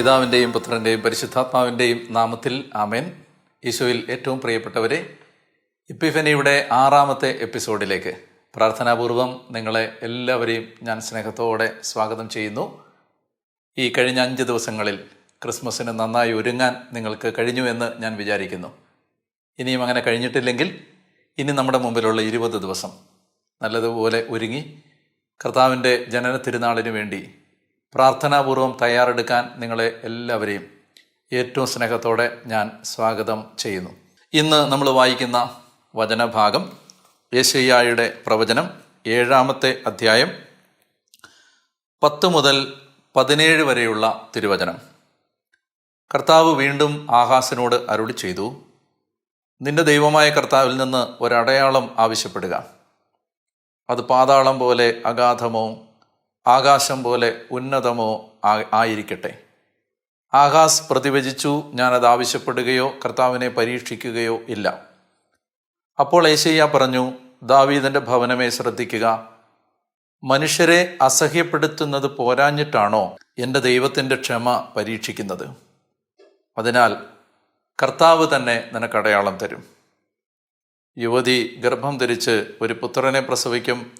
പിതാവിന്റെയും പുത്രന്റെയും പരിശുദ്ധാത്മാവിന്റെയും നാമത്തിൽ ആമേൻ. ഈശോയിൽ ഏറ്റവും പ്രിയപ്പെട്ടവരെ ഇപ്പിഫനിയുടെ ആറാമത്തെ എപ്പിസോഡിലേക്ക് പ്രാർത്ഥനാപൂർവം നിങ്ങളെ എല്ലാവരെയും ഞാൻ സ്നേഹത്തോടെ സ്വാഗതം ചെയ്യുന്നു. ഈ കഴിഞ്ഞ അഞ്ച് ദിവസങ്ങളിൽ ക്രിസ്മസിന് നന്നായി ഒരുങ്ങാൻ നിങ്ങൾക്ക് കഴിഞ്ഞു എന്ന് ഞാൻ വിചാരിക്കുന്നു. ഇനിയും അങ്ങനെ കഴിഞ്ഞിട്ടില്ലെങ്കിൽ ഇനി നമ്മുടെ മുമ്പിലുള്ള ഇരുപത് ദിവസം നല്ലതുപോലെ ഒരുങ്ങി കർത്താവിന്റെ ജനന തിരുനാളിന് വേണ്ടി പ്രാർത്ഥനാപൂർവം തയ്യാറെടുക്കാൻ നിങ്ങളെ എല്ലാവരെയും ഏറ്റവും സ്നേഹത്തോടെ ഞാൻ സ്വാഗതം ചെയ്യുന്നു. ഇന്ന് നമ്മൾ വായിക്കുന്ന വചനഭാഗം യേശയ്യായുടെ പ്രവചനം ഏഴാമത്തെ അധ്യായം പത്ത് മുതൽ പതിനേഴ് വരെയുള്ള തിരുവചനം. കർത്താവ് വീണ്ടും ആഹാസിനോട് അരുളി ചെയ്തു നിന്റെ ദൈവമായ കർത്താവിൽ നിന്ന് ഒരടയാളം ആവശ്യപ്പെടുക. അത് പാതാളം പോലെ അഗാധമോ ആകാശം പോലെ ഉന്നതമോ ആയിരിക്കട്ടെ. ആകാശ് പ്രതിവചിച്ചു ഞാനത് ആവശ്യപ്പെടുകയോ കർത്താവിനെ പരീക്ഷിക്കുകയോ ഇല്ല. അപ്പോൾ ഏശയ്യ പറഞ്ഞു ദാവീദിന്റെ ഭവനമേ ശ്രദ്ധിക്കുക. മനുഷ്യരെ അസഹ്യപ്പെടുത്തുന്നത് പോരാഞ്ഞിട്ടാണോ എന്റെ ദൈവത്തിന്റെ ക്ഷമ പരീക്ഷിക്കുന്നത്? അതിനാൽ കർത്താവ് തന്നെ നിനക്ക് അടയാളം തരും. യുവതി ഗർഭം ധരിച്ച് ഒരു പുത്രനെ പ്രസവിക്കും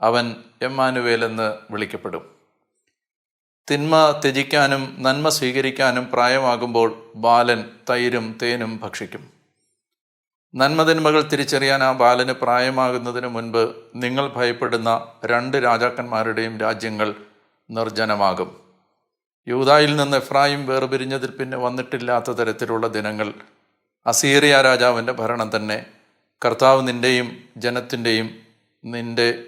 അവൻ എമ്മാനുവേൽ എന്ന് വിളിക്കപ്പെടും. തിന്മ ത്യജിക്കാനും നന്മ സ്വീകരിക്കാനും പ്രായമാകുമ്പോൾ ബാലൻ തൈരും തേനും ഭക്ഷിക്കും. നന്മതിന്മകൾ തിരിച്ചറിയാൻ ആ ബാലന് പ്രായമാകുന്നതിന് മുൻപ് നിങ്ങൾ ഭയപ്പെടുന്ന രണ്ട് രാജാക്കന്മാരുടെയും രാജ്യങ്ങൾ നിർജനമാകും. യൂതായിൽ നിന്ന് എഫ്രായിം വേർപിരിഞ്ഞതിൽ പിന്നെ വന്നിട്ടില്ലാത്ത തരത്തിലുള്ള ദിനങ്ങൾ. അസീറിയ രാജാവിന്റെ ഭരണം തന്നെ. കർത്താവ് നിന്റെയും ജനത്തിന്റെയും നിന്റെ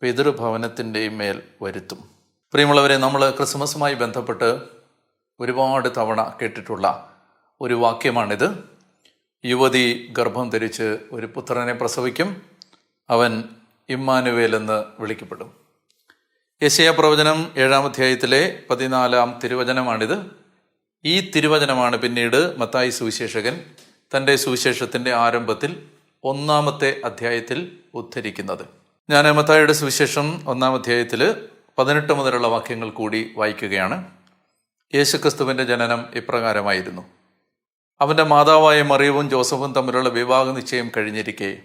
പിതൃഭവനത്തിന്റെയും മേൽ വരുത്തും. പ്രിയമുള്ളവരെ നമ്മൾ ക്രിസ്മസുമായി ബന്ധപ്പെട്ട് ഒരുപാട് തവണ കേട്ടിട്ടുള്ള ഒരു വാക്യമാണിത്. യുവതി ഗർഭം ധരിച്ച് ഒരു പുത്രനെ പ്രസവിക്കും അവൻ ഇമ്മാനുവേൽ എന്ന് വിളിക്കപ്പെടും. യശയ പ്രവചനം ഏഴാം അധ്യായത്തിലെ പതിനാലാം തിരുവചനമാണിത്. ഈ തിരുവചനമാണ് പിന്നീട് മത്തായി സുവിശേഷകൻ തന്റെ സുവിശേഷത്തിന്റെ ആരംഭത്തിൽ ഒന്നാമത്തെ അധ്യായത്തിൽ ഉദ്ധരിക്കുന്നത്. ഞാൻ മത്തായുടെ സുവിശേഷം ഒന്നാം അധ്യായത്തിൽ പതിനെട്ട് മുതലുള്ള വാക്യങ്ങൾ കൂടി വായിക്കുകയാണ്. യേശുക്രിസ്തുവിന്റെ ജനനം ഇപ്രകാരമായിരുന്നു. അവന്റെ മാതാവായ മറിയവും ജോസഫും തമ്മിലുള്ള വിവാഹ നിശ്ചയം കഴിഞ്ഞിരിക്കെ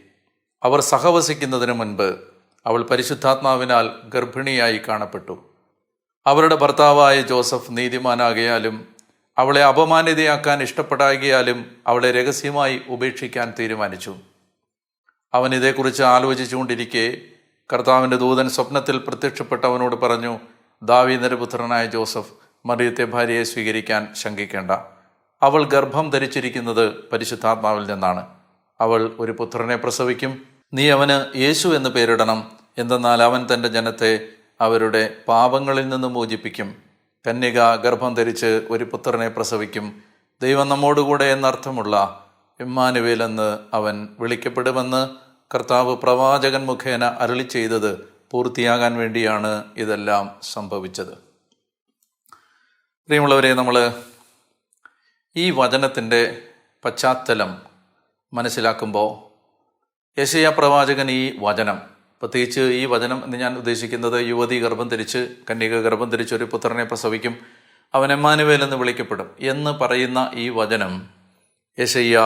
അവർ സഹവസിക്കുന്നതിന് മുൻപ് അവൾ പരിശുദ്ധാത്മാവിനാൽ ഗർഭിണിയായി കാണപ്പെട്ടു. അവരുടെ ഭർത്താവായ ജോസഫ് നീതിമാനാകയാലും അവളെ അപമാനിതയാക്കാൻ ഇഷ്ടപ്പെടാകിയാലും അവളെ രഹസ്യമായി ഉപേക്ഷിക്കാൻ തീരുമാനിച്ചു. അവൻ ഇതേക്കുറിച്ച് ആലോചിച്ചുകൊണ്ടിരിക്കെ കർത്താവിന്റെ ദൂതൻ സ്വപ്നത്തിൽ പ്രത്യക്ഷപ്പെട്ടവനോട് പറഞ്ഞു ദാവീന്ദ്ര പുത്രനായ ജോസഫ് മറിയത്തെ ഭാര്യയെ സ്വീകരിക്കാൻ ശങ്കിക്കേണ്ട. അവൾ ഗർഭം ധരിച്ചിരിക്കുന്നത് പരിശുദ്ധാത്മാവിൽ നിന്നാണ്. അവൾ ഒരു പുത്രനെ പ്രസവിക്കും. നീ അവന് യേശു എന്ന് പേരിടണം. എന്തെന്നാൽ അവൻ തന്റെ ജനത്തെ അവരുടെ പാപങ്ങളിൽ നിന്ന് മോചിപ്പിക്കും. കന്യക ഗർഭം ധരിച്ച് ഒരു പുത്രനെ പ്രസവിക്കും. ദൈവം നമ്മോടുകൂടെ എന്നർത്ഥമുള്ള ഇമ്മാനുവേലെന്ന് അവൻ വിളിക്കപ്പെടുമെന്ന് കർത്താവ് പ്രവാചകൻ മുഖേന അരളി ചെയ്തത് പൂർത്തിയാകാൻ വേണ്ടിയാണ് ഇതെല്ലാം സംഭവിച്ചത്. പ്രിയമുള്ളവരെ നമ്മൾ ഈ വചനത്തിന്റെ പശ്ചാത്തലം മനസ്സിലാക്കുമ്പോൾ യശയ പ്രവാചകൻ ഈ വചനം പ്രത്യേകിച്ച് ഈ വചനം എന്ന് ഞാൻ ഉദ്ദേശിക്കുന്നത് യുവതി ഗർഭം ധരിച്ച് കന്യക ഗർഭം ധരിച്ച് ഒരു പുത്രനെ പ്രസവിക്കും അവൻ എമ്മാനുവേൽ എന്ന് വിളിക്കപ്പെടും എന്ന് പറയുന്ന ഈ വചനം യശയ്യ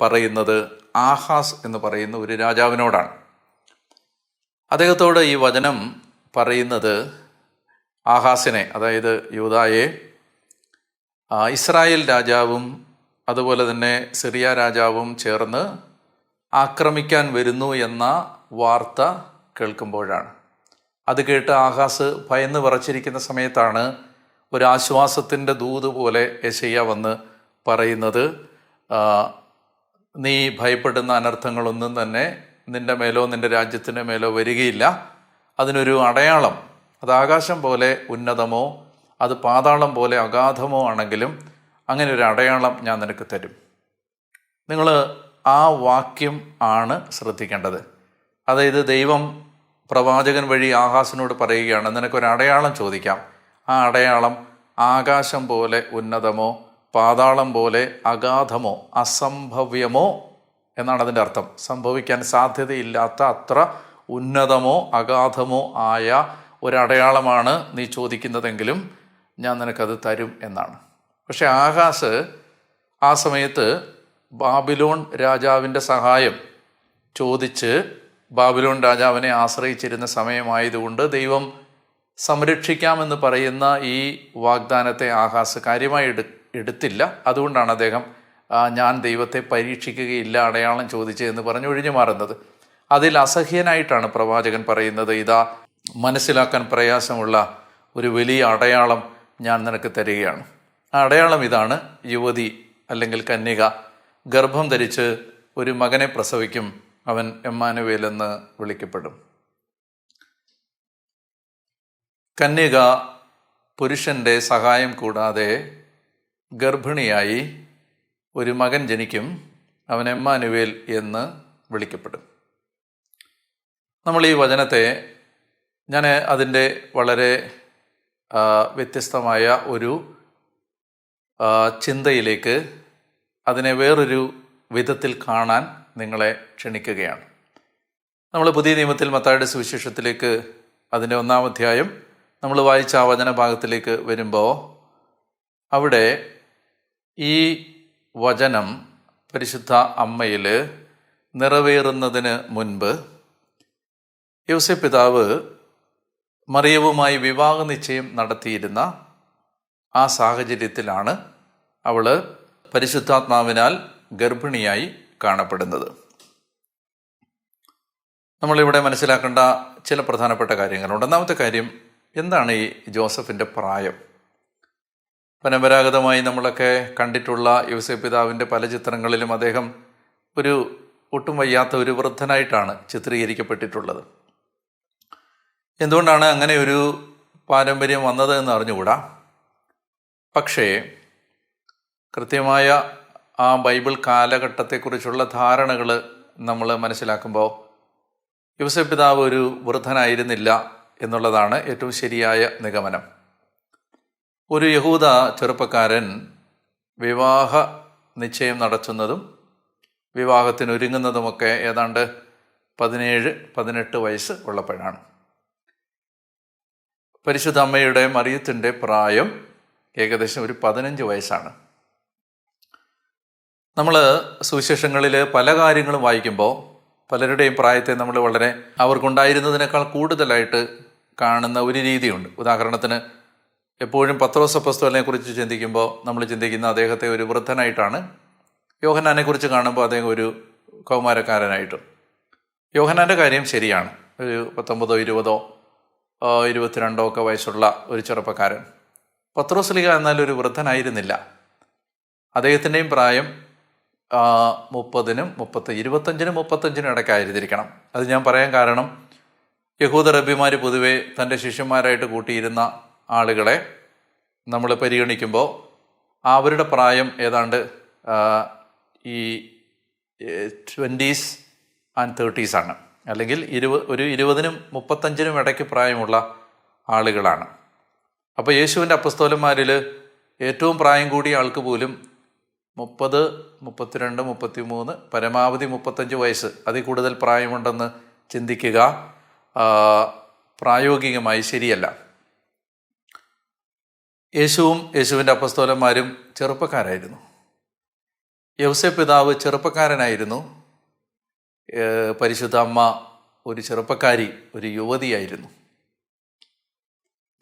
പറയുന്നത് ആഹാസ് എന്ന് പറയുന്ന ഒരു രാജാവിനോടാണ്. അദ്ദേഹത്തോട് ഈ വചനം പറയുന്നത് ആഹാസിനെ അതായത് യൂതായെ ഇസ്രായേൽ രാജാവും അതുപോലെ തന്നെ സിറിയ രാജാവും ചേർന്ന് ആക്രമിക്കാൻ വരുന്നു എന്ന വാർത്ത കേൾക്കുമ്പോഴാണ്. അത് കേട്ട് ആഹാസ് ഭയന്ന് വിറച്ചിരിക്കുന്ന സമയത്താണ് ഒരു ആശ്വാസത്തിന്റെ ദൂത് പോലെ യശയ്യ വന്ന് പറയുന്നത്. നീ ഭയപ്പെടുന്ന അനർത്ഥങ്ങളൊന്നും തന്നെ നിന്റെ മേലോ നിന്റെ രാജ്യത്തിന്റെ മേലോ വരികയില്ല. അതിനൊരു അടയാളം അത് ആകാശം പോലെ ഉന്നതമോ അത് പാതാളം പോലെ അഗാധമോ ആണെങ്കിലും അങ്ങനെ ഒരു അടയാളം ഞാൻ നിനക്ക് തരും. നിങ്ങൾ ആ വാക്യം ആണ് ശ്രദ്ധിക്കേണ്ടത്. അതായത് ദൈവം പ്രവാചകൻ വഴി ആകാശനോട് പറയുകയാണ് നിനക്കൊരു അടയാളം ചോദിക്കാം. ആ അടയാളം ആകാശം പോലെ ഉന്നതമോ പാതാളം പോലെ അഗാധമോ അസംഭവ്യമോ എന്നാണ് അതിന്റെ അർത്ഥം. സംഭവിക്കാൻ സാധ്യതയില്ലാത്ത അത്ര ഉന്നതമോ അഗാധമോ ആയ ഒരടയാളമാണ് നീ ചോദിക്കുന്നതെങ്കിലും ഞാൻ നിനക്കത് തരും എന്നാണ്. പക്ഷേ ആകാശ് ആ സമയത്ത് ബാബിലോൺ രാജാവിന്റെ സഹായം ചോദിച്ച് ബാബിലോൺ രാജാവിനെ ആശ്രയിച്ചിരുന്ന സമയമായതുകൊണ്ട് ദൈവം സംരക്ഷിക്കാമെന്ന് പറയുന്ന ഈ വാഗ്ദാനത്തെ ആകാശ് കാര്യമായി എടു എടുത്തില്ല. അതുകൊണ്ടാണ് അദ്ദേഹം ഞാൻ ദൈവത്തെ പരീക്ഷിക്കുകയില്ല അടയാളം ചോദിച്ചതെന്ന് പറഞ്ഞ് ഒഴിഞ്ഞു മാറുന്നത്. അതിൽ അസഹ്യനായിട്ടാണ് പ്രവാചകൻ പറയുന്നത് ഇതാ മനസ്സിലാക്കാൻ പ്രയാസമുള്ള ഒരു വലിയ അടയാളം ഞാൻ നിനക്ക് തരികയാണ്. ആ അടയാളം ഇതാണ് യുവതി അല്ലെങ്കിൽ കന്യക ഗർഭം ധരിച്ച് ഒരു മകനെ പ്രസവിക്കും അവൻ എമ്മാനുവേൽ എന്ന് വിളിക്കപ്പെടും. കന്യക പുരുഷന്റെ സഹായം കൂടാതെ ഗർഭിണിയായി ഒരു മകൻ ജനിക്കും അവൻ എമ്മാനുവേൽ എന്ന് വിളിക്കപ്പെടും. നമ്മൾ ഈ വചനത്തെ ഞാൻ അതിന്റെ വളരെ വ്യത്യസ്തമായ ഒരു ചിന്തയിലേക്ക് അതിനെ വേറൊരു വിധത്തിൽ കാണാൻ നിങ്ങളെ ക്ഷണിക്കുകയാണ്. നമ്മൾ പുതിയ നിയമത്തിൽ മത്തായുടെ സുവിശേഷത്തിലേക്ക് അതിന്റെ ഒന്നാം അധ്യായം നമ്മൾ വായിച്ച ആ വചന ഭാഗത്തിലേക്ക് വരുമ്പോൾ അവിടെ ഈ വചനം പരിശുദ്ധ അമ്മയിൽ നിറവേറുന്നതിന് മുൻപ് യോസെ പിതാവ് മറിയവുമായി വിവാഹ നിശ്ചയം നടത്തിയിരുന്ന ആ സാഹചര്യത്തിലാണ് അവൾ പരിശുദ്ധാത്മാവിനാൽ ഗർഭിണിയായി കാണപ്പെടുന്നത്. നമ്മളിവിടെ മനസ്സിലാക്കേണ്ട ചില പ്രധാനപ്പെട്ട കാര്യങ്ങളുണ്ട്. ഒന്നാമത്തെ കാര്യം എന്താണ് ഈ ജോസഫിന്റെ പ്രായം? പരമ്പരാഗതമായി നമ്മളൊക്കെ കണ്ടിട്ടുള്ള യൂസഫ് പിതാവിന്റെ പല ചിത്രങ്ങളിലും അദ്ദേഹം ഒരു ഒട്ടും വയ്യാത്ത ഒരു വൃദ്ധനായിട്ടാണ് ചിത്രീകരിക്കപ്പെട്ടിട്ടുള്ളത്. എന്തുകൊണ്ടാണ് അങ്ങനെ ഒരു പാരമ്പര്യം വന്നത് എന്ന് അറിഞ്ഞുകൂടാ? പക്ഷേ കൃത്യമായ ആ ബൈബിൾ കാലഘട്ടത്തെക്കുറിച്ചുള്ള ധാരണകൾ നമ്മൾ മനസ്സിലാക്കുമ്പോൾ യൂസഫ് പിതാവ് ഒരു വൃദ്ധനായിരുന്നില്ല എന്നുള്ളതാണ് ഏറ്റവും ശരിയായ നിഗമനം. ഒരു യഹൂദ ചെറുപ്പക്കാരൻ വിവാഹ നിശ്ചയം നടത്തുന്നതും വിവാഹത്തിന് ഒരുങ്ങുന്നതുമൊക്കെ ഏതാണ്ട് പതിനേഴ് പതിനെട്ട് വയസ്സ് ഉള്ളപ്പോഴാണ്. പരിശുദ്ധ അമ്മയുടെ മറിയത്തിന്റെ പ്രായം ഏകദേശം ഒരു പതിനഞ്ച് വയസ്സാണ്. നമ്മൾ സുവിശേഷങ്ങളിൽ പല കാര്യങ്ങളും വായിക്കുമ്പോൾ പലരുടെയും പ്രായത്തെ നമ്മൾ വളരെ അവർക്കുണ്ടായിരുന്നതിനേക്കാൾ കൂടുതലായിട്ട് കാണുന്ന ഒരു രീതിയുണ്ട്. ഉദാഹരണത്തിന് എപ്പോഴും പത്രോസ പുസ്തകനെ കുറിച്ച് ചിന്തിക്കുമ്പോൾ നമ്മൾ ചിന്തിക്കുന്ന അദ്ദേഹത്തെ ഒരു വൃദ്ധനായിട്ടാണ്. യോഹനാനെ കുറിച്ച് കാണുമ്പോൾ അദ്ദേഹം ഒരു കൗമാരക്കാരനായിട്ടും. യോഹനാന്റെ കാര്യം ശരിയാണ്. ഒരു പത്തൊമ്പതോ ഇരുപതോ ഇരുപത്തിരണ്ടോ ഒക്കെ വയസ്സുള്ള ഒരു ചെറുപ്പക്കാരൻ. പത്രോസ്ലിക എന്നാൽ ഒരു വൃദ്ധനായിരുന്നില്ല. അദ്ദേഹത്തിന്റെയും പ്രായം മുപ്പതിനും മുപ്പത്തി ഇരുപത്തഞ്ചിനും മുപ്പത്തഞ്ചിനും ഇടയ്ക്കായിരുന്നിരിക്കണം അത് ഞാൻ പറയാൻ കാരണം യഹൂദ റബ്ബിമാർ പൊതുവെ തന്റെ ശിഷ്യന്മാരായിട്ട് കൂട്ടിയിരുന്ന ആളുകളെ നമ്മൾ പരിഗണിക്കുമ്പോൾ അവരുടെ പ്രായം ഏതാണ്ട് ഈ ട്വന്റീസ് ആൻഡ് തേർട്ടീസാണ് അല്ലെങ്കിൽ ഇരുപ ഒരു ഇരുപതിനും മുപ്പത്തഞ്ചിനും ഇടയ്ക്ക് പ്രായമുള്ള ആളുകളാണ്. അപ്പോൾ യേശുവിന്റെ അപ്പസ്തോലന്മാരിൽ ഏറ്റവും പ്രായം കൂടിയ ആൾക്ക് പോലും മുപ്പത് മുപ്പത്തിരണ്ട് മുപ്പത്തി മൂന്ന് പരമാവധി മുപ്പത്തഞ്ച് വയസ്സ് അതിൽ കൂടുതൽ പ്രായമുണ്ടെന്ന് ചിന്തിക്കുക പ്രായോഗികമായി ശരിയല്ല. യേശുവും യേശുവിന്റെ അപ്പസ്തോലന്മാരും ചെറുപ്പക്കാരായിരുന്നു. യൗസെ പിതാവ് ചെറുപ്പക്കാരനായിരുന്നു. പരിശുദ്ധ അമ്മ ഒരു ചെറുപ്പക്കാരി ഒരു യുവതിയായിരുന്നു.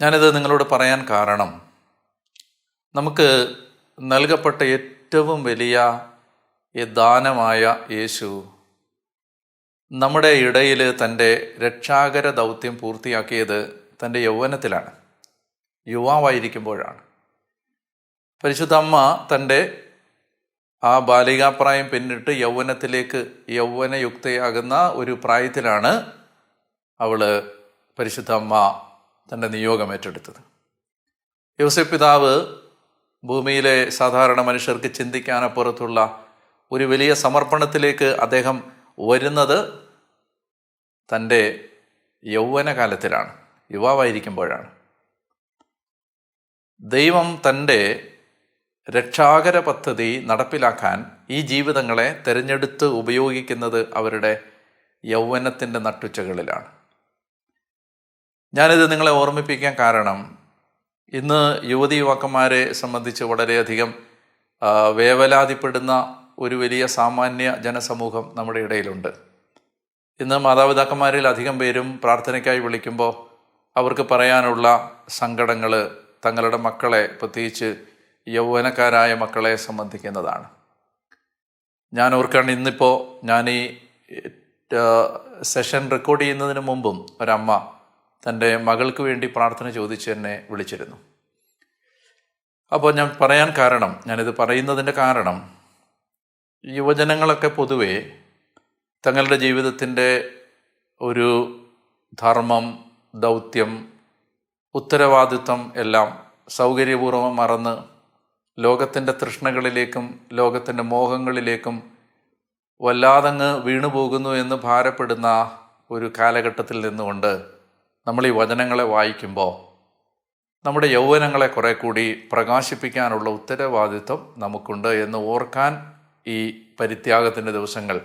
ഞാനിത് നിങ്ങളോട് പറയാൻ കാരണം നമുക്ക് നൽകപ്പെട്ട ഏറ്റവും വലിയ ദാനമായ യേശു നമ്മുടെ ഇടയിൽ തന്റെ രക്ഷാകര ദൗത്യം പൂർത്തിയാക്കിയത് തന്റെ യൗവനത്തിലാണ്. യുവാവായിരിക്കുമ്പോഴാണ്. പരിശുദ്ധ അമ്മ തന്റെ ആ ബാലികാപ്രായം പിന്നിട്ട് യൗവനത്തിലേക്ക് യൗവനയുക്തയാകുന്ന ഒരു പ്രായത്തിലാണ് അവൾ പരിശുദ്ധ അമ്മ തന്റെ നിയോഗം ഏറ്റെടുത്തത്. യോസഫ് പിതാവ് ഭൂമിയിലെ സാധാരണ മനുഷ്യർക്ക് ചിന്തിക്കാനപ്പുറത്തുള്ള ഒരു വലിയ സമർപ്പണത്തിലേക്ക് അദ്ദേഹം വരുന്നത് തന്റെ യൗവനകാലത്തിലാണ്. യുവാവായിരിക്കുമ്പോഴാണ്. ദൈവം തന്റെ രക്ഷാകര പദ്ധതി നടപ്പിലാക്കാൻ ഈ ജീവിതങ്ങളെ തിരഞ്ഞെടുത്ത് ഉപയോഗിക്കുന്നത് അവരുടെ യൗവനത്തിന്റെ നട്ടുച്ചകളിലാണ്. ഞാനിത് നിങ്ങളെ ഓർമ്മിപ്പിക്കാൻ കാരണം ഇന്ന് യുവതി യുവാക്കന്മാരെ സംബന്ധിച്ച് വളരെയധികം വേവലാതിപ്പെടുന്ന ഒരു വലിയ സാമാന്യ ജനസമൂഹം നമ്മുടെ ഇടയിലുണ്ട്. ഇന്ന് മാതാപിതാക്കന്മാരിൽ അധികം പേരും പ്രാർത്ഥനയ്ക്കായി വിളിക്കുമ്പോൾ അവർക്ക് പറയാനുള്ള സങ്കടങ്ങൾ തങ്ങളുടെ മക്കളെ പ്രത്യേകിച്ച് യൗവനക്കാരായ മക്കളെ സംബന്ധിക്കുന്നതാണ്. ഞാൻ ഓർക്കാണ് ഇന്നിപ്പോൾ ഞാൻ ഈ സെഷൻ റെക്കോർഡ് ചെയ്യുന്നതിന് മുമ്പും ഒരമ്മ തന്റെ മകൾക്ക് വേണ്ടി പ്രാർത്ഥന ചോദിച്ച് എന്നെ വിളിച്ചിരുന്നു. അപ്പോൾ ഞാൻ പറയാൻ കാരണം ഞാനിത് പറയുന്നതിന്റെ കാരണം യുവജനങ്ങളൊക്കെ പൊതുവേ തങ്ങളുടെ ജീവിതത്തിന്റെ ഒരു ധർമ്മം ദൗത്യം ഉത്തരവാദിത്വം എല്ലാം സൗകര്യപൂർവം മറന്ന് ലോകത്തിന്റെ തൃഷ്ണകളിലേക്കും ലോകത്തിന്റെ മോഹങ്ങളിലേക്കും വല്ലാതങ്ങ് വീണുപോകുന്നു എന്ന് ഭാരപ്പെടുന്ന ഒരു കാലഘട്ടത്തിൽ നിന്നുകൊണ്ട് നമ്മൾ ഈ വചനങ്ങളെ വായിക്കുമ്പോൾ നമ്മുടെ യൗവനങ്ങളെ കുറെ കൂടി പ്രകാശിപ്പിക്കാനുള്ള ഉത്തരവാദിത്വം നമുക്കുണ്ട് എന്ന് ഓർക്കാൻ ഈ പരിത്യാഗത്തിന്റെ ദിവസങ്ങൾ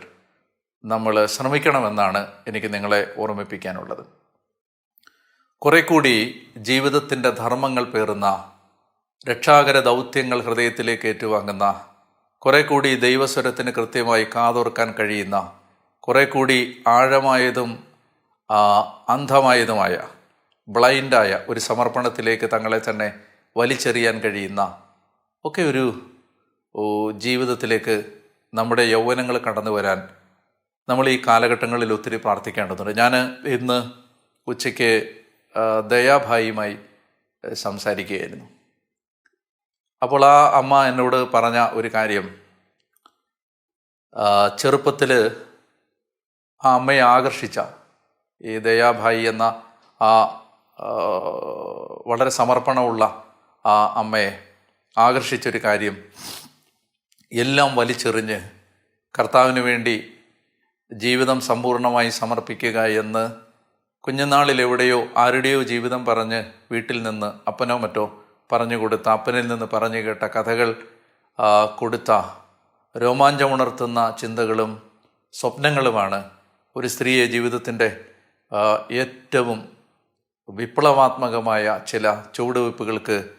നമ്മൾ ശ്രമിക്കണമെന്നാണ് എനിക്ക് നിങ്ങളെ ഓർമ്മിപ്പിക്കാനുള്ളത്. കുറെ കൂടി ജീവിതത്തിന്റെ ധർമ്മങ്ങൾ പേറുന്ന രക്ഷാകര ദൗത്യങ്ങൾ ഹൃദയത്തിലേക്ക് ഏറ്റുവാങ്ങുന്ന കുറെ കൂടി ദൈവസ്വരത്തിന് കൃത്യമായി കാതോർക്കാൻ കഴിയുന്ന കുറെ കൂടി ആഴമായതും അന്ധമായതുമായ ബ്ലൈൻഡായ ഒരു സമർപ്പണത്തിലേക്ക് തങ്ങളെ തന്നെ വലിച്ചെറിയാൻ കഴിയുന്ന ഒക്കെ ഒരു ജീവിതത്തിലേക്ക് നമ്മുടെ യൗവനങ്ങൾ കടന്നു വരാൻ നമ്മൾ ഈ കാലഘട്ടങ്ങളിൽ ഒത്തിരി പ്രാർത്ഥിക്കേണ്ടതുണ്ട്. ഞാൻ ഇന്ന് ഉച്ചയ്ക്ക് ദയാഭായിയുമായി സംസാരിക്കുകയായിരുന്നു. അപ്പോൾ ആ അമ്മ എന്നോട് പറഞ്ഞ ഒരു കാര്യം ചെറുപ്പത്തിൽ ആ അമ്മയെ ആകർഷിച്ച ഈ ദയാഭായി എന്ന ആ ആ, വളരെ സമർപ്പണമുള്ള ആ അമ്മയെ ആകർഷിച്ചൊരു കാര്യം എല്ലാം വലിച്ചെറിഞ്ഞ് കർത്താവിന് വേണ്ടി ജീവിതം സമ്പൂർണമായി സമർപ്പിക്കുക എന്ന് കുഞ്ഞുനാളിൽ എവിടെയോ ആരുടെയോ ജീവിതം പറഞ്ഞ് വീട്ടിൽ നിന്ന് അപ്പനോ മറ്റോ പറഞ്ഞു കൊടുത്ത അപ്പനിൽ നിന്ന് പറഞ്ഞു കേട്ട കഥകൾ കൊടുത്ത രോമാഞ്ചമുണർത്തുന്ന ചിന്തകളും സ്വപ്നങ്ങളുമാണ് ഒരു സ്ത്രീയെ ജീവിതത്തിന്റെ ഏറ്റവും വിപ്ലവാത്മകമായ ചില ചുവടുവയ്പ്പുകൾക്ക്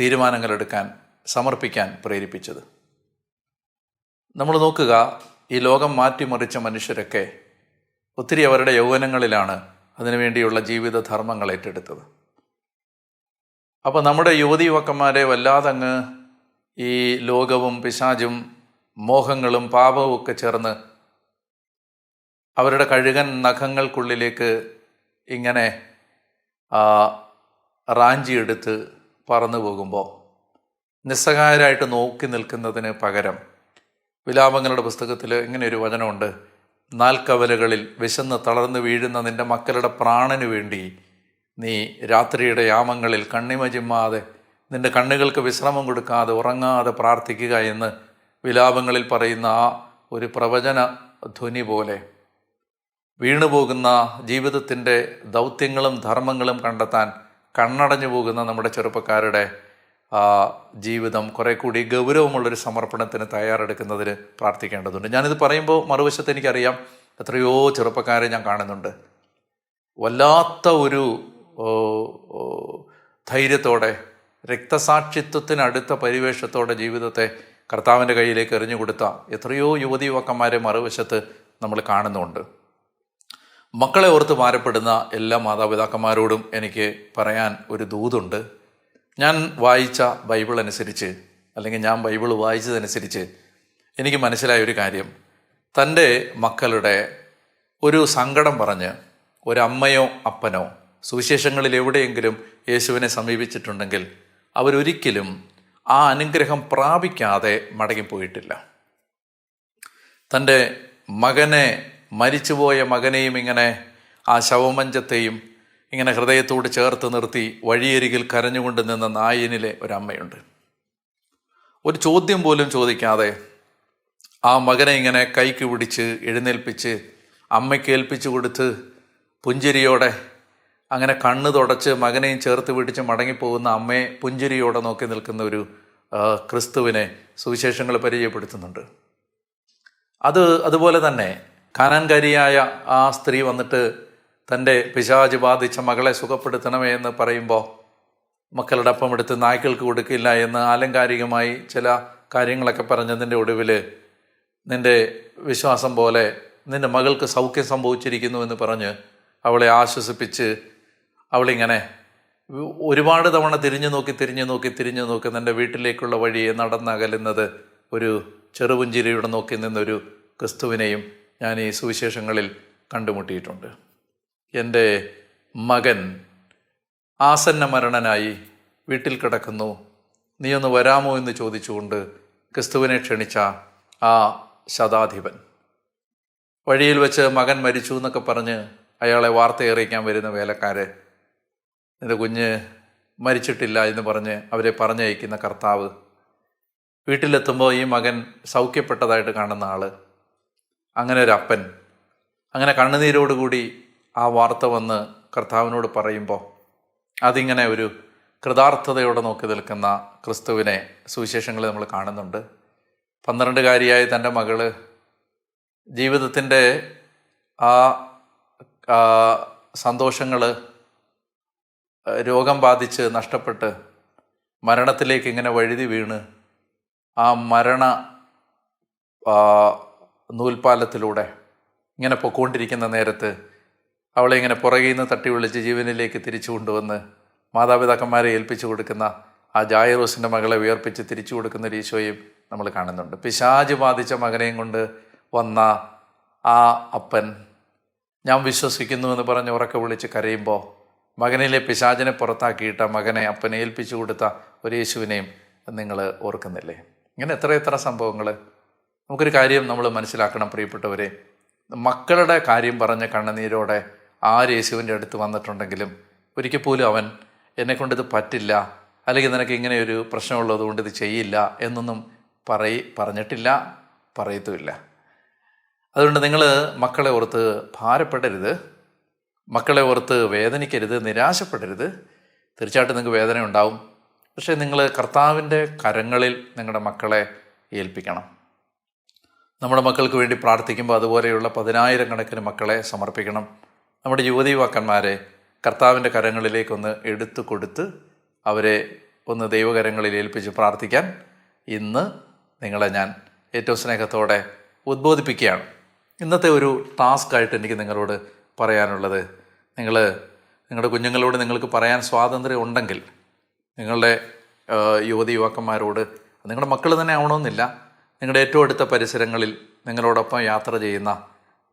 തീരുമാനങ്ങളെടുക്കാൻ സമർപ്പിക്കാൻ പ്രേരിപ്പിച്ചത്. നമ്മൾ നോക്കുക ഈ ലോകം മാറ്റിമറിച്ച മനുഷ്യരൊക്കെ ഒത്തിരി അവരുടെ യൗവനങ്ങളിലാണ് അതിനുവേണ്ടിയുള്ള ജീവിത ധർമ്മങ്ങൾ ഏറ്റെടുത്തത്. അപ്പോൾ നമ്മുടെ യുവതി യുവക്കന്മാരെ വല്ലാതെ അങ്ങ് ഈ ലോകവും പിശാചും മോഹങ്ങളും പാപവും ഒക്കെ ചേർന്ന് അവരുടെ കഴുകൻ നഖങ്ങൾക്കുള്ളിലേക്ക് ഇങ്ങനെ റാഞ്ചിയെടുത്ത് പറന്നു പോകുമ്പോൾ നിസ്സഹായരായിട്ട് നോക്കി നിൽക്കുന്നതിന് പകരം വിലാപങ്ങളുടെ പുസ്തകത്തിൽ ഇങ്ങനെ ഒരു വചനമുണ്ട്. നാൽക്കവലകളിൽ വിശന്ന് തളർന്നു വീഴുന്ന നിന്റെ മക്കളുടെ പ്രാണന് വേണ്ടി നീ രാത്രിയുടെ യാമങ്ങളിൽ കണ്ണിമ നിന്റെ കണ്ണുകൾക്ക് വിശ്രമം കൊടുക്കാതെ ഉറങ്ങാതെ പ്രാർത്ഥിക്കുക എന്ന് വിലാപങ്ങളിൽ പറയുന്ന ആ ഒരു പ്രവചന ധ്വനി പോലെ. വീണുപോകുന്ന ജീവിതത്തിന്റെ ദൗത്യങ്ങളും ധർമ്മങ്ങളും കണ്ടെത്താൻ കണ്ണടഞ്ഞു പോകുന്ന നമ്മുടെ ചെറുപ്പക്കാരുടെ ജീവിതം കുറെ കൂടി ഗൗരവമുള്ളൊരു സമർപ്പണത്തിന് തയ്യാറെടുക്കുന്നതിന് പ്രാർത്ഥിക്കേണ്ടതുണ്ട്. ഞാനിത് പറയുമ്പോൾ മറുവശത്ത് എനിക്കറിയാം എത്രയോ ചെറുപ്പക്കാരെ ഞാൻ കാണുന്നുണ്ട്. വല്ലാത്ത ഒരു ധൈര്യത്തോടെ രക്തസാക്ഷിത്വത്തിനടുത്ത പരിവേഷത്തോടെ ജീവിതത്തെ കർത്താവിന്റെ കയ്യിലേക്ക് എറിഞ്ഞു കൊടുത്ത എത്രയോ യുവതി യുവാക്കന്മാരെ മറുവശത്ത് നമ്മൾ കാണുന്നുണ്ട്. മക്കളെ ഓർത്ത് ഭാരപ്പെടുന്ന എല്ലാ മാതാപിതാക്കന്മാരോടും എനിക്ക് പറയാൻ ഒരു ദൂതുണ്ട്. ഞാൻ വായിച്ച ബൈബിൾ അനുസരിച്ച് അല്ലെങ്കിൽ ഞാൻ ബൈബിൾ വായിച്ചതനുസരിച്ച് എനിക്ക് മനസ്സിലായ ഒരു കാര്യം. തന്റെ മക്കളുടെ ഒരു സങ്കടം പറഞ്ഞ് ഒരമ്മയോ അപ്പനോ സുവിശേഷങ്ങളിൽ എവിടെയെങ്കിലും യേശുവിനെ സമീപിച്ചിട്ടുണ്ടെങ്കിൽ അവരൊരിക്കലും ആ അനുഗ്രഹം പ്രാപിക്കാതെ മടങ്ങിപ്പോയിട്ടില്ല തന്റെ മകനെ മരിച്ചുപോയ മകനെയും ഇങ്ങനെ ആ ശവമഞ്ചത്തെയും ഇങ്ങനെ ഹൃദയത്തോട് ചേർത്ത് നിർത്തി വഴിയരികിൽ കരഞ്ഞുകൊണ്ട് നിന്ന നായനിലെ ഒരമ്മയുണ്ട്. ഒരു ചോദ്യം പോലും ചോദിക്കാതെ ആ മകനെ ഇങ്ങനെ കൈക്ക് പിടിച്ച് എഴുന്നേൽപ്പിച്ച് അമ്മയ്ക്ക് ഏൽപ്പിച്ചു കൊടുത്ത് പുഞ്ചിരിയോടെ അങ്ങനെ കണ്ണ് തുടച്ച് മകനെയും ചേർത്ത് പിടിച്ച് മടങ്ങിപ്പോകുന്ന അമ്മയെ പുഞ്ചിരിയോടെ നോക്കി നിൽക്കുന്ന ഒരു ക്രിസ്തുവിനെ സുവിശേഷങ്ങൾ പരിചയപ്പെടുത്തുന്നുണ്ട്. അത് അതുപോലെ തന്നെ കാനാൻകാരിയായ ആ സ്ത്രീ വന്നിട്ട് തന്റെ പിശാജ് ബാധിച്ച മകളെ സുഖപ്പെടുത്തണമേ എന്ന് പറയുമ്പോൾ മക്കളുടെ അപ്പം എടുത്ത് നായ്ക്കൾക്ക് കൊടുക്കില്ല എന്ന് ആലങ്കാരികമായി ചില കാര്യങ്ങളൊക്കെ പറഞ്ഞതിന്റെ ഒടുവിൽ നിന്റെ വിശ്വാസം പോലെ നിന്റെ മകൾക്ക് സൗഖ്യം സംഭവിച്ചിരിക്കുന്നു എന്ന് പറഞ്ഞ് അവളെ ആശ്വസിപ്പിച്ച് അവളിങ്ങനെ ഒരുപാട് തവണ തിരിഞ്ഞു നോക്കി തിരിഞ്ഞു നോക്കി തിരിഞ്ഞു നോക്കി നിന്റെ വീട്ടിലേക്കുള്ള വഴിയെ നടന്നകലുന്നത് ഒരു ചെറുപുഞ്ചിരിയുടെ നോക്കി നിന്നൊരു ക്രിസ്തുവിനെയും ഞാൻ ഈ സുവിശേഷങ്ങളിൽ കണ്ടുമുട്ടിയിട്ടുണ്ട്. എന്റെ മകൻ ആസന്ന മരണനായി വീട്ടിൽ കിടക്കുന്നു. നീ ഒന്ന് വരാമോ എന്ന് ചോദിച്ചുകൊണ്ട് ക്രിസ്തുവിനെ ക്ഷണിച്ച ആ ശതാധിപൻ. വഴിയിൽ വെച്ച് മകൻ മരിച്ചു എന്നൊക്കെ പറഞ്ഞ് അയാളെ വാർത്ത അറിയിക്കാൻ വരുന്ന വേലക്കാര് എന്റെ കുഞ്ഞ് മരിച്ചിട്ടില്ല എന്ന് പറഞ്ഞ് അവരെ പറഞ്ഞയക്കുന്ന കർത്താവ് വീട്ടിലെത്തുമ്പോൾ ഈ മകൻ സൗഖ്യപ്പെട്ടതായിട്ട് കാണുന്ന ആൾ അങ്ങനെ ഒരു അപ്പൻ അങ്ങനെ കണ്ണുനീരോടുകൂടി ആ വാർത്ത വന്ന് കർത്താവിനോട് പറയുമ്പോൾ അതിങ്ങനെ ഒരു കൃതാർത്ഥതയോടെ നോക്കി നിൽക്കുന്ന ക്രിസ്തുവിനെ സുവിശേഷങ്ങളിൽ നമ്മൾ കാണുന്നുണ്ട്. പന്ത്രണ്ടുകാരിയായ തന്റെ മകൾ ജീവിതത്തിന്റെ ആ സന്തോഷങ്ങൾ രോഗം ബാധിച്ച് നഷ്ടപ്പെട്ട് മരണത്തിലേക്ക് ഇങ്ങനെ വഴുതി വീണ് ആ മരണ നൂൽപാലത്തിലൂടെ ഇങ്ങനെ പൊക്കോണ്ടിരിക്കുന്ന നേരത്ത് അവളെ ഇങ്ങനെ പുറകിൽ നിന്ന് തട്ടി വിളിച്ച് ജീവനിലേക്ക് തിരിച്ചു കൊണ്ടുവന്ന് മാതാപിതാക്കന്മാരെ ഏൽപ്പിച്ചു കൊടുക്കുന്ന ആ ജായറോസിന്റെ മകളെ ഉയർപ്പിച്ച് തിരിച്ചു കൊടുക്കുന്ന ഒരു ഈശോയും നമ്മൾ കാണുന്നുണ്ട്. പിശാജ് ബാധിച്ച മകനെയും കൊണ്ട് വന്ന ആ അപ്പൻ ഞാൻ വിശ്വസിക്കുന്നു എന്ന് പറഞ്ഞ് ഉറക്കെ വിളിച്ച് കരയുമ്പോൾ മകനിലെ പിശാചിനെ പുറത്താക്കിയിട്ട മകനെ അപ്പനെ ഏൽപ്പിച്ചു കൊടുത്ത ഒരു യേശുവിനെയും നിങ്ങൾ ഓർക്കുന്നില്ലേ? ഇങ്ങനെ എത്ര എത്ര സംഭവങ്ങൾ നമുക്കൊരു കാര്യം നമ്മൾ മനസ്സിലാക്കണം പ്രിയപ്പെട്ടവരെ. മക്കളുടെ കാര്യം പറഞ്ഞ കണ്ണുനീരോടെ ആര് യേശുവിന്റെ അടുത്ത് വന്നിട്ടുണ്ടെങ്കിലും ഒരിക്കൽ പോലും അവൻ എന്നെക്കൊണ്ട് ഇത് പറ്റില്ല അല്ലെങ്കിൽ നിനക്ക് ഇങ്ങനെ ഒരു പ്രശ്നമുള്ളത് കൊണ്ട് ഇത് ചെയ്യില്ല എന്നൊന്നും പറയി പറഞ്ഞിട്ടില്ല പറയത്തുമില്ല. അതുകൊണ്ട് നിങ്ങൾ മക്കളെ ഓർത്ത് ഭാരപ്പെടരുത്. മക്കളെ ഓർത്ത് വേദനിക്കരുത് നിരാശപ്പെടരുത്. തീർച്ചയായിട്ടും നിങ്ങൾക്ക് വേദന ഉണ്ടാവും. പക്ഷേ നിങ്ങൾ കർത്താവിന്റെ കരങ്ങളിൽ നിങ്ങളുടെ മക്കളെ ഏൽപ്പിക്കണം. നമ്മുടെ മക്കൾക്ക് വേണ്ടി പ്രാർത്ഥിക്കുമ്പോൾ അതുപോലെയുള്ള പതിനായിരം കണക്കിന് മക്കളെ സമർപ്പിക്കണം. നമ്മുടെ യുവതി യുവാക്കന്മാരെ കർത്താവിന്റെ കരങ്ങളിലേക്കൊന്ന് എടുത്തു കൊടുത്ത് അവരെ ഒന്ന് ദൈവകരങ്ങളിൽ ഏൽപ്പിച്ച് പ്രാർത്ഥിക്കാൻ ഇന്ന് നിങ്ങളെ ഞാൻ ഏറ്റവും സ്നേഹത്തോടെ ഉദ്ബോധിപ്പിക്കുകയാണ്. ഇന്നത്തെ ഒരു ടാസ്ക് ആയിട്ട് എനിക്ക് നിങ്ങളോട് പറയാനുള്ളത്. നിങ്ങൾ നിങ്ങളുടെ കുഞ്ഞുങ്ങളോട് നിങ്ങൾക്ക് പറയാൻ സ്വാതന്ത്ര്യം ഉണ്ടെങ്കിൽ നിങ്ങളുടെ യുവതി യുവാക്കന്മാരോട് നിങ്ങളുടെ മക്കൾ തന്നെ ആവണമെന്നില്ല. നിങ്ങളുടെ ഏറ്റവും അടുത്ത പരിസരങ്ങളിൽ നിങ്ങളോടൊപ്പം യാത്ര ചെയ്യുന്ന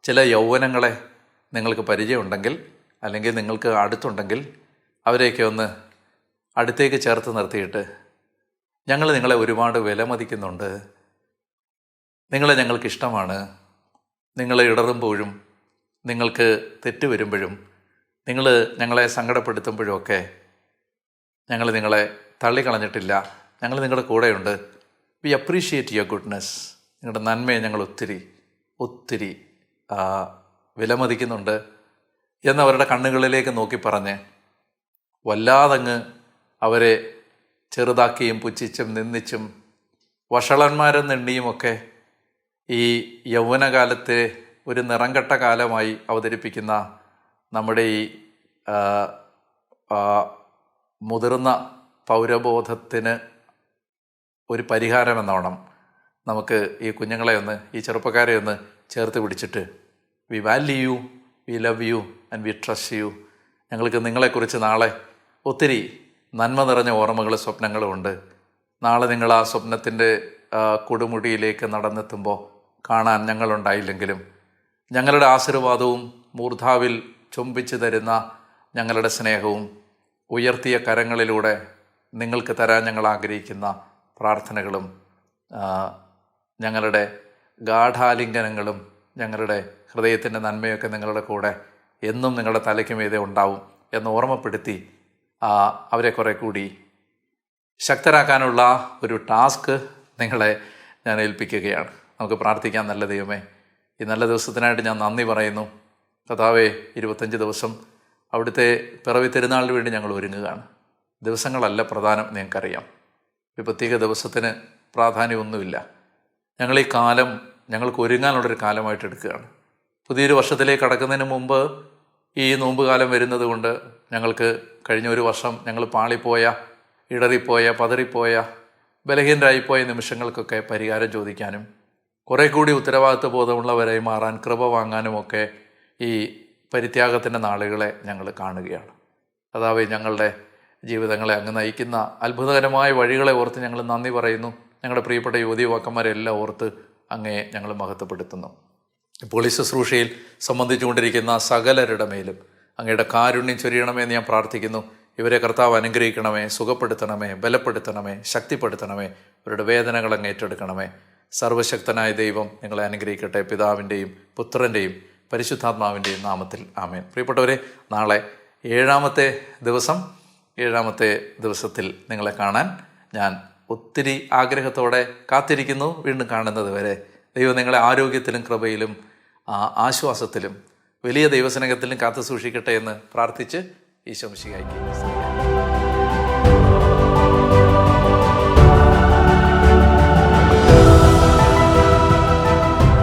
ചില യൗവനങ്ങളെ നിങ്ങൾക്ക് പരിചയമുണ്ടെങ്കിൽ അല്ലെങ്കിൽ നിങ്ങൾക്ക് അടുത്തുണ്ടെങ്കിൽ അവരെയൊക്കെ ഒന്ന് അടുത്തേക്ക് ചേർത്ത് നിർത്തിയിട്ട് ഞങ്ങൾ നിങ്ങളെ ഒരുപാട് വിലമതിക്കുന്നുണ്ട്. നിങ്ങളെ ഞങ്ങൾക്ക് ഇഷ്ടമാണ് നിങ്ങൾ ഇടറുമ്പോഴും നിങ്ങൾക്ക് തെറ്റ് വരുമ്പോഴും നിങ്ങൾ ഞങ്ങളെ സങ്കടപ്പെടുത്തുമ്പോഴുമൊക്കെ ഞങ്ങൾ നിങ്ങളെ തള്ളിക്കളഞ്ഞിട്ടില്ല. ഞങ്ങൾ നിങ്ങളുടെ കൂടെയുണ്ട്. വി അപ്രീഷിയേറ്റ് യുവർ ഗുഡ്നെസ് നിങ്ങളുടെ നന്മയെ ഞങ്ങൾ ഒത്തിരി ഒത്തിരി വിലമതിക്കുന്നുണ്ട് എന്നവരുടെ കണ്ണുകളിലേക്ക് നോക്കി പറഞ്ഞ് വല്ലാതങ്ങ് അവരെ ചെറുതാക്കിയും പുച്ഛിച്ചും നിന്ദിച്ചും വഷളന്മാരെന്നെണ്ണിയുമൊക്കെ ഈ യൗവനകാലത്തെ ഒരു നിറംകെട്ട കാലമായി അവതരിപ്പിക്കുന്ന നമ്മുടെ ഈ മുതിർന്ന പൗരബോധത്തിന് ഒരു പരിഹാരമെന്നോണം നമുക്ക് ഈ കുഞ്ഞുങ്ങളെ ഒന്ന് ഈ ചെറുപ്പക്കാരെ ഒന്ന് ചേർത്ത് പിടിച്ചിട്ട് we value you we love you and we trust you ഞങ്ങൾക്ക് നിങ്ങളെക്കുറിച്ച് നാളെ ഒത്തിരി നന്മ നിറഞ്ഞ ഓർമ്മകളും സ്വപ്നങ്ങളും ഉണ്ട്. നാളെ നിങ്ങൾ ആ സ്വപ്നത്തിന്റെ കൊടുമുടിയിലേക്ക് നടന്നെത്തുമ്പോൾ കാണാൻ ഞങ്ങളുണ്ടായില്ലെങ്കിലും ഞങ്ങളുടെ ആശീർവാദവും മൂർധാവിൽ ചുംബിച്ചു തരുന്ന ഞങ്ങളുടെ സ്നേഹവും ഉയർത്തിയ കരങ്ങളിലൂടെ നിങ്ങൾക്ക് തരാൻ ഞങ്ങൾ ആഗ്രഹിക്കുന്ന പ്രാർത്ഥനകളും ഞങ്ങളുടെ ഗാഠാലിംഗനങ്ങളും ഞങ്ങളുടെ ഹൃദയത്തിന്റെ നന്മയൊക്കെ നിങ്ങളുടെ കൂടെ എന്നും നിങ്ങളുടെ തലയ്ക്ക് മീതെ ഉണ്ടാവും എന്ന് ഓർമ്മപ്പെടുത്തി അവരെ കുറെ കൂടി ശക്തരാക്കാനുള്ള ഒരു ടാസ്ക് നിങ്ങളെ ഞാൻ ഏൽപ്പിക്കുകയാണ്. നമുക്ക് പ്രാർത്ഥിക്കാം. നല്ല ദൈവമേ ഈ നല്ല ദിവസത്തിനായിട്ട് ഞാൻ നന്ദി പറയുന്നു. കഥാവേ ഇരുപത്തഞ്ച് ദിവസം അവിടുത്തെ പിറവി തിരുനാളിന് വേണ്ടി ഞങ്ങൾ ഒരുങ്ങുകയാണ്. ദിവസങ്ങളല്ല പ്രധാനം നിങ്ങൾക്കറിയാം ഈ പ്രത്യേക ദിവസത്തിന് പ്രാധാന്യമൊന്നുമില്ല. ഞങ്ങൾ ഈ കാലം ഞങ്ങൾക്ക് ഒരുങ്ങാനുള്ളൊരു കാലമായിട്ട് എടുക്കുകയാണ്. പുതിയൊരു വർഷത്തിലേക്ക് കടക്കുന്നതിന് മുമ്പ് ഈ നോമ്പുകാലം വരുന്നത് കൊണ്ട് ഞങ്ങൾക്ക് കഴിഞ്ഞ ഒരു വർഷം ഞങ്ങൾ പാളിപ്പോയ ഇടറിപ്പോയ പതറിപ്പോയ ബലഹീനരായിപ്പോയ നിമിഷങ്ങൾക്കൊക്കെ പരിഹാരം ചോദിക്കാനും കുറേ കൂടി ഉത്തരവാദിത്വ ബോധമുള്ളവരെ മാറാൻ കൃപ വാങ്ങാനുമൊക്കെ ഈ പരിത്യാഗത്തിന്റെ നാളുകളെ ഞങ്ങൾ കാണുകയാണ്. അതാവേ ഞങ്ങളുടെ ജീവിതങ്ങളെ അങ്ങ് നയിക്കുന്ന അത്ഭുതകരമായ വഴികളെ ഓർത്ത് ഞങ്ങൾ നന്ദി പറയുന്നു. ഞങ്ങളുടെ പ്രിയപ്പെട്ട യുവതി യുവാക്കന്മാരെല്ലാം ഓർത്ത് അങ്ങയെ ഞങ്ങൾ മഹത്വപ്പെടുത്തുന്നു. ഇപ്പോൾ ഈ ശുശ്രൂഷയിൽ സംബന്ധിച്ചുകൊണ്ടിരിക്കുന്ന സകലരുടെ മേലും അങ്ങയുടെ കാരുണ്യം ചൊരിയണമെന്ന് ഞാൻ പ്രാർത്ഥിക്കുന്നു. ഇവരെ കർത്താവ് അനുഗ്രഹിക്കണമേ സുഖപ്പെടുത്തണമേ ബലപ്പെടുത്തണമേ ശക്തിപ്പെടുത്തണമേ ഇവരുടെ വേദനകൾ അങ്ങ് ഏറ്റെടുക്കണമേ. സർവശക്തനായ ദൈവം നിങ്ങളെ അനുഗ്രഹിക്കട്ടെ. പിതാവിന്റെയും പുത്രന്റെയും പരിശുദ്ധാത്മാവിന്റെയും നാമത്തിൽ ആമേൻ. പ്രിയപ്പെട്ടവരെ നാളെ ഏഴാമത്തെ ദിവസം ഏഴാമത്തെ ദിവസത്തിൽ നിങ്ങളെ കാണാൻ ഞാൻ ഒത്തിരി ആഗ്രഹത്തോടെ കാത്തിരിക്കുന്നു. വീണ്ടും കാണുന്നത് വരെ ദൈവം നിങ്ങളെ ആരോഗ്യത്തിലും കൃപയിലും ആശ്വാസത്തിലും വലിയ ദൈവസ്നേഹത്തിലും കാത്തു സൂക്ഷിക്കട്ടെ എന്ന് പ്രാർത്ഥിച്ച് ഈശോ മിശിഹായ്ക്ക്